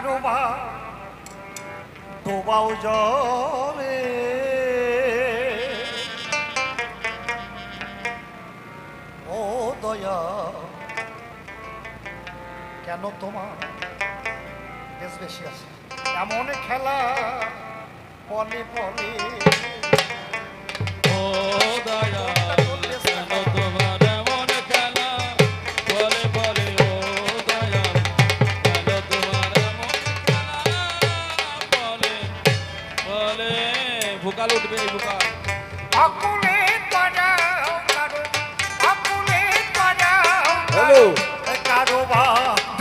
কারোবা ডোবাও জলে। ও দয়া কেন তোমার বেশ বেশি আছে? এমন খেলা পলে পলে ভোকাল উঠবে এই ভোকাল। হ্যালো। কারোবার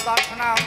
পদার্থ নাম